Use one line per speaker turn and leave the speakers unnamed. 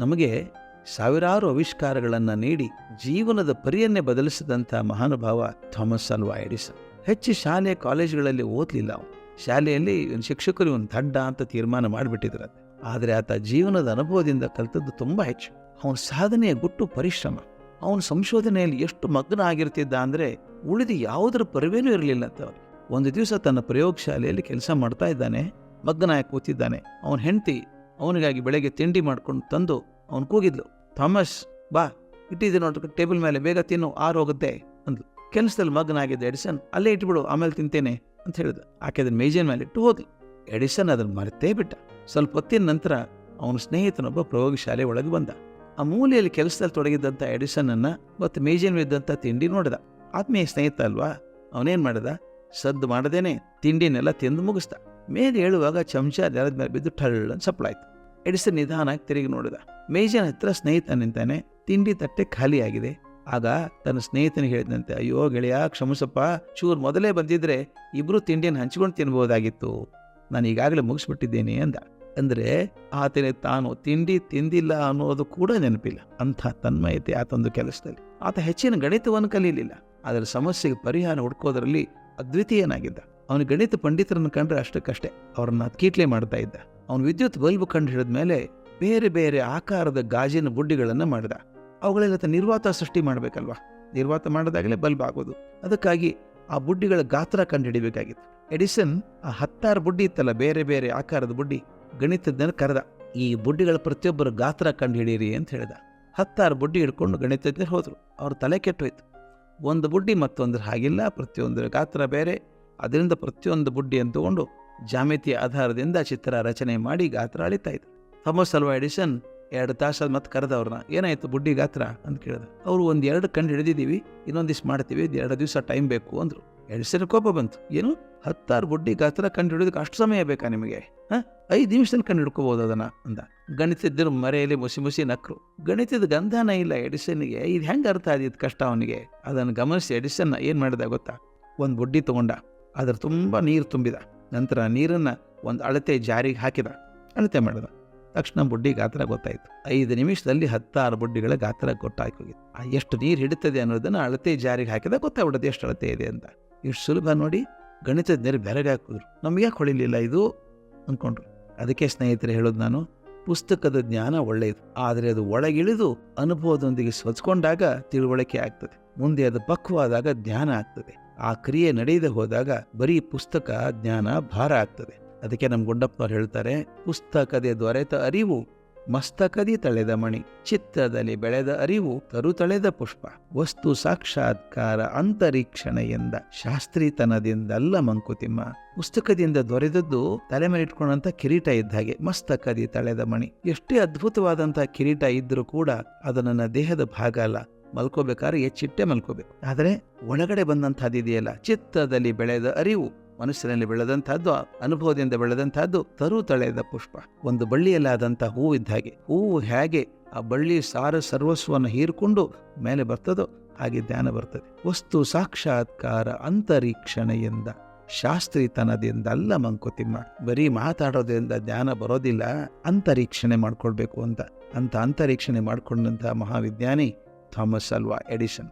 ನಮಗೆ ಸಾವಿರಾರು ಆವಿಷ್ಕಾರಗಳನ್ನು ನೀಡಿ ಜೀವನದ ಪರಿಯನ್ನೇ ಬದಲಿಸಿದಂಥ ಮಹಾನುಭಾವ ಥಾಮಸ್ ಅಲ್ವಾ ಎಡಿಸನ್. ಹೆಚ್ಚು ಶಾಲೆ ಕಾಲೇಜುಗಳಲ್ಲಿ ಓದಲಿಲ್ಲ ಅವನು. ಶಾಲೆಯಲ್ಲಿ ಇವನು ಶಿಕ್ಷಕರು ಇವನು ದಡ್ಡ ಅಂತ ತೀರ್ಮಾನ ಮಾಡಿಬಿಟ್ಟಿದ್ರು ಆದರೆ ಆತ ಜೀವನದ ಅನುಭವದಿಂದ ಕಲಿತದ್ದು ತುಂಬ ಹೆಚ್ಚು. ಅವನ ಸಾಧನೆಯ ಗುಟ್ಟು ಪರಿಶ್ರಮ. ಅವನ ಸಂಶೋಧನೆಯಲ್ಲಿ ಎಷ್ಟು ಮಗ್ನ ಆಗಿರ್ತಿದ್ದ ಅಂದರೆ ಉಳಿದ ಯಾವುದರ ಪರಿವೇನೂ ಇರಲಿಲ್ಲ ಅಂತ ಒಂದು ದಿವಸ ತನ್ನ ಪ್ರಯೋಗಶಾಲೆಯಲ್ಲಿ ಕೆಲಸ ಮಾಡ್ತಾ ಇದ್ದಾನೆ. ಮಗ್ನಾಗಿ ಕೂತಿದ್ದಾನೆ. ಅವನ ಹೆಂಡತಿ ಅವನಿಗಾಗಿ ಬೆಳಗ್ಗೆ ತಿಂಡಿ ಮಾಡ್ಕೊಂಡು ತಂದು ಅವನು ಕೂಗಿದ್ಲು. ಥಾಮಸ್, ಬಾ, ಇಟ್ಟಿದ್ದೆ ನೋಡ್ರಿ ಟೇಬಲ್ ಮೇಲೆ ಬೇಗ ತಿನ್ನು ಆರು ಹೋಗುತ್ತೆ ಅಂದ್ಲು. ಕೆಲಸದಲ್ಲಿ ಮಗ್ನಾಗಿದ್ದ ಎಡಿಸನ್, ಅಲ್ಲೇ ಇಟ್ಬಿಡು, ಆಮೇಲೆ ತಿಂತೇನೆ, ಅಂತ ಹೇಳಿದ ಆಕೆ ಅದನ್ನ ಮೇಜಿನ ಮೇಲೆ ಇಟ್ಟು ಹೋದ್ಲು. ಎಡಿಸನ್ ಅದನ್ನು ಮರೆತೇ ಬಿಟ್ಟ. ಸ್ವಲ್ಪ ಹೊತ್ತಿನ ನಂತರ ಅವನ ಸ್ನೇಹಿತನೊಬ್ಬ ಪ್ರಯೋಗಶಾಲೆ ಒಳಗೆ ಬಂದ. ಆ ಮೂಲೆಯಲ್ಲಿ ಕೆಲಸದಲ್ಲಿ ತೊಡಗಿದ್ದಂಥ ಎಡಿಸನ್ನನ್ನು ಮತ್ತು ಮೇಜಿನ ಇದ್ದಂಥ ತಿಂಡಿ ನೋಡಿದ. ಆತ್ಮೀಯ ಸ್ನೇಹಿತ ಅಲ್ವಾ, ಅವನೇನು ಮಾಡಿದ? ಸದ್ದು ಮಾಡದೇನೆ, ತಿಂಡಿನೆಲ್ಲ ತಿಂದು ಮುಗಿಸ್ದ. ಮೇಲೆ ಹೇಳುವಾಗ ಚಮಚ ನೆಲದ ಮೇಲೆ ಬಿದ್ದು ಟಳ್ಳನ್ ಸಪ್ಪಳಾಯ್ತು. ಎಡಿಸ ನಿಧಾನಕ್ಕೆ ತಿರುಗಿ ನೋಡಿದ. ಮೇಜಿನ ಹತ್ರ ಸ್ನೇಹಿತ ನಿಂತಾನೆ ತಿಂಡಿ ತಟ್ಟೆ ಖಾಲಿಯಾಗಿದೆ. ಆಗ ತನ್ನ ಸ್ನೇಹಿತನಿಗೆ ಹೇಳಿದಂತೆ, ಅಯ್ಯೋ ಗೆಳೆಯ, ಕ್ಷಮಿಸಪ್ಪ. ಚೂರು ಮೊದಲೇ ಬಂದಿದ್ರೆ ಇಬ್ರು ತಿಂಡಿಯನ್ನು ಹಂಚಿಕೊಂಡು ತಿನ್ಬೋದಾಗಿತ್ತು ನಾನು ಈಗಾಗಲೇ ಮುಗಿಸ್ಬಿಟ್ಟಿದ್ದೇನೆ ಅಂದ. ಅಂದರೆ ಆತನೇ ತಾನು ತಿಂಡಿ ತಿಂದಿಲ್ಲ ಅನ್ನೋದು ಕೂಡ ನೆನಪಿಲ್ಲ. ಅಂಥ ತನ್ಮಯತೆ ಆತೊಂದು ಕೆಲಸದಲ್ಲಿ. ಆತ ಹೆಚ್ಚಿನ ಗಣಿತವನ್ನು ಕಲಿಯಲಿಲ್ಲ ಅದರ ಸಮಸ್ಯೆಗೆ ಪರಿಹಾರ ಹುಡುಕೋದರಲ್ಲಿ ಅದ್ವಿತೀಯನಾಗಿದ್ದ. ಅವನು ಗಣಿತ ಪಂಡಿತರನ್ನು ಕಂಡ್ರೆ ಅಷ್ಟಕ್ಕಷ್ಟೇ ಅವ್ರನ್ನ ಕೀಟ್ಲೆ ಮಾಡ್ತಾ ಇದ್ದ. ಅವನು ವಿದ್ಯುತ್ ಬಲ್ಬ್ ಕಂಡು ಹಿಡಿದ ಮೇಲೆ ಬೇರೆ ಬೇರೆ ಆಕಾರದ ಗಾಜಿನ ಬುಡ್ಡಿಗಳನ್ನು ಮಾಡಿದ. ಅವುಗಳೆಲ್ಲ ನಿರ್ವಾತ ಸೃಷ್ಟಿ ಮಾಡಬೇಕಲ್ವಾ? ನಿರ್ವಾತ ಮಾಡಿದಾಗಲೇ ಬಲ್ಬ್ ಆಗೋದು. ಅದಕ್ಕಾಗಿ ಆ ಬುಡ್ಡಿಗಳ ಗಾತ್ರ ಕಂಡು ಹಿಡಿಬೇಕಾಗಿತ್ತು. ಎಡಿಸನ್ ಆ ಹತ್ತಾರು ಬುಡ್ಡಿ ಇತ್ತಲ್ಲ, ಬೇರೆ ಬೇರೆ ಆಕಾರದ ಬುಡ್ಡಿ ಗಣಿತಜ್ಞನ ಕರೆದ, ಈ ಬುಡ್ಡಿಗಳ ಪ್ರತಿಯೊಬ್ಬರ ಗಾತ್ರ ಕಂಡು ಹಿಡೀರಿ ಅಂತ ಹೇಳಿದ. ಹತ್ತಾರು ಬುಡ್ಡಿ ಹಿಡ್ಕೊಂಡು ಗಣಿತಜ್ಞರು ಹೋದರು. ಅವ್ರ ತಲೆ ಕೆಟ್ಟೋಯ್ತು. ಒಂದು ಬುಡ್ಡಿ ಮತ್ತೊಂದರ ಹಾಗಿಲ್ಲ, ಪ್ರತಿಯೊಂದರ ಗಾತ್ರ ಬೇರೆ ಅದರಿಂದ ಪ್ರತಿಯೊಂದು ಬುಡ್ಡಿಯನ್ನು ತಗೊಂಡು ಜಾಮಿತಿಯ ಆಧಾರದಿಂದ ಚಿತ್ರ ರಚನೆ ಮಾಡಿ ಗಾತ್ರ ಅಳಿತಾ ಇದ್ರು ಥಾಮಸ್ ಅಲ್ವಾ ಎಡಿಸನ್ ಎರಡು ತಾಸಲ್ಲಿ ಮತ್ತೆ ಕರೆದವ್ರನ್ನ, ಏನಾಯ್ತು ಬುಡ್ಡಿ ಗಾತ್ರ ಅಂತ ಕೇಳಿದ. ಅವರು ಒಂದು ಎರಡು ಕಂಡು ಹಿಡಿದಿದ್ದೀವಿ ಇನ್ನೊಂದಿಷ್ಟು ಮಾಡ್ತೀವಿ ಎರಡು ದಿವಸ ಟೈಮ್ ಬೇಕು ಅಂದರು. ಎಡಿಸನ್ ಕೋಪ ಬಂತು. ಏನು? ಹತ್ತಾರು ಬುಡ್ಡಿ ಗಾತ್ರ ಕಂಡು ಹಿಡಿಯೋದಕ್ಕೆ ಅಷ್ಟು ಸಮಯ ಬೇಕಾ ನಿಮಗೆ? ಹಾಂ? ಐದು ನಿಮಿಷದಲ್ಲಿ ಕಂಡು ಹಿಡ್ಕೋಬೋದು ಅದನ್ನ ಅಂದ. ಗಣಿತದ್ದರು ಮರೆಯಲ್ಲಿ ಮುಸಿ ಮುಸಿ ನಕ್ರು. ಗಣಿತದ ಗಂಧನ ಇಲ್ಲ ಎಡಿಸನ್ಗೆ, ಇದು ಹೆಂಗೆ ಅರ್ಥ ಆದಿತ್ತು ಕಷ್ಟ ಅವನಿಗೆ? ಅದನ್ನು ಗಮನಿಸಿ ಎಡಿಸನ್ನ ಏನು ಮಾಡಿದೆ ಗೊತ್ತಾ? ಒಂದು ಬುಡ್ಡಿ ತಗೊಂಡ. ಅದ್ರ ತುಂಬ ನೀರು ತುಂಬಿದ. ನಂತರ ನೀರನ್ನು ಒಂದು ಅಳತೆ ಜಾರಿಗೆ ಹಾಕಿದ. ಅಳತೆ ಮಾಡಿದ. ತಕ್ಷಣ ಬುಡ್ಡಿ ಗಾತ್ರ ಗೊತ್ತಾಯಿತು. ಐದು ನಿಮಿಷದಲ್ಲಿ ಹತ್ತಾರು ಬುಡ್ಡಿಗಳ ಗಾತ್ರ ಗೊತ್ತಾಗಿ ಹೋಗಿತ್ತು ಎಷ್ಟು ನೀರು ಹಿಡಿತದೆ ಅನ್ನೋದನ್ನು ಅಳತೆ ಜಾರಿಗೆ ಹಾಕಿದ ಗೊತ್ತಾಗ್ಬಿಡುತ್ತೆ ಎಷ್ಟು ಅಳತೆ ಇದೆ ಅಂತ. ಇಷ್ಟು ಸುಲಭ ನೋಡಿ ಗಣಿತಜ್ಞರು ಬೆರಗೆ ಹಾಕಿದ್ರು. ನಮಗೆ ಯಾಕೆ ಹೊಳಿಲಿಲ್ಲ ಇದು? ಅಂದ್ಕೊಂಡ್ರು ಅದಕ್ಕೆ ಸ್ನೇಹಿತರೆ ಹೇಳೋದು ನಾನು, ಪುಸ್ತಕದ ಜ್ಞಾನ ಒಳ್ಳೆಯದು ಆದರೆ ಅದು ಒಳಗಿಳಿದು ಅನುಭವದೊಂದಿಗೆ ಸ್ವಚ್ಕೊಂಡಾಗ ತಿಳುವಳಿಕೆ ಆಗ್ತದೆ. ಮುಂದೆ ಅದು ಪಕ್ವಾದಾಗ ಜ್ಞಾನ ಆಗ್ತದೆ. ಆ ಕ್ರಿಯೆ ನಡೆಯದೆ ಹೋದಾಗ ಬರೀ ಪುಸ್ತಕ ಜ್ಞಾನ ಭಾರ ಆಗ್ತದೆ. ಅದಕ್ಕೆ ನಮ್ಮ ಗುಂಡಪ್ಪನವ್ರು ಹೇಳ್ತಾರೆ, ಪುಸ್ತಕದೆ ದೊರೆತ ಅರಿವು ಮಸ್ತಕದಿ ತಳೆದ ಮಣಿ ಚಿತ್ತದಲ್ಲಿ ಬೆಳೆದ ಅರಿವು ತರು ತಳೆದ ಪುಷ್ಪ, ವಸ್ತು ಸಾಕ್ಷಾತ್ಕಾರ ಅಂತರೀಕ್ಷಣ ಎಂದ ಶಾಸ್ತ್ರೀತನದಿಂದಲ್ಲ ಮಂಕುತಿಮ್ಮ. ಪುಸ್ತಕದಿಂದ ದೊರೆದದ್ದು ತಲೆ ಮೇಲೆ ಇಟ್ಕೊಂಡಂತ ಕಿರೀಟ ಇದ್ದ ಹಾಗೆ, ಮಸ್ತಕದಿ ತಳೆದ ಮಣಿ. ಎಷ್ಟೇ ಅದ್ಭುತವಾದಂತಹ ಕಿರೀಟ ಇದ್ರೂ ಕೂಡ ಅದು ನನ್ನ ದೇಹದ ಭಾಗ ಅಲ್ಲ. ಮಲ್ಕೋಬೇಕಾದ್ರೆ ಎಚ್ಚಿಟ್ಟೆ ಮಲ್ಕೋಬೇಕು. ಆದರೆ ಒಳಗಡೆ ಬಂದಂಥದ್ದು ಇದೆಯಲ್ಲ, ಚಿತ್ತದಲ್ಲಿ ಬೆಳೆದ ಅರಿವು, ಮನಸ್ಸಿನಲ್ಲಿ ಬೆಳೆದಂತಹದ್ದು ಅನುಭವದಿಂದ ಬೆಳೆದಂತಹದ್ದು ತರು ತಳೆದ ಪುಷ್ಪ. ಒಂದು ಬಳ್ಳಿಯಲ್ಲಾದಂಥ ಹೂವು ಇದ್ದ ಹಾಗೆ, ಹೂವು ಹೇಗೆ ಆ ಬಳ್ಳಿ ಸಾರ ಸರ್ವಸ್ವವನ್ನು ಹೀರಿಕೊಂಡು ಮೇಲೆ ಬರ್ತದೋ ಹಾಗೆ ಧ್ಯಾನ ಬರ್ತದೆ. ವಸ್ತು ಸಾಕ್ಷಾತ್ಕಾರ ಅಂತರೀಕ್ಷಣೆಯಿಂದ ಶಾಸ್ತ್ರೀತನದಿಂದ ಅಲ್ಲ ಮಂಕುತಿಮ್ಮ, ಬರೀ ಮಾತಾಡೋದ್ರಿಂದ ಧ್ಯಾನ ಬರೋದಿಲ್ಲ, ಅಂತರೀಕ್ಷಣೆ ಮಾಡ್ಕೊಳ್ಬೇಕು ಅಂತ. ಅಂತ ಅಂತರೀಕ್ಷಣೆ ಮಾಡ್ಕೊಂಡಂತಹ ಮಹಾವಿಜ್ಞಾನಿ ಥಾಮಸ್ ಅಲ್ವಾ ಎಡಿಸನ್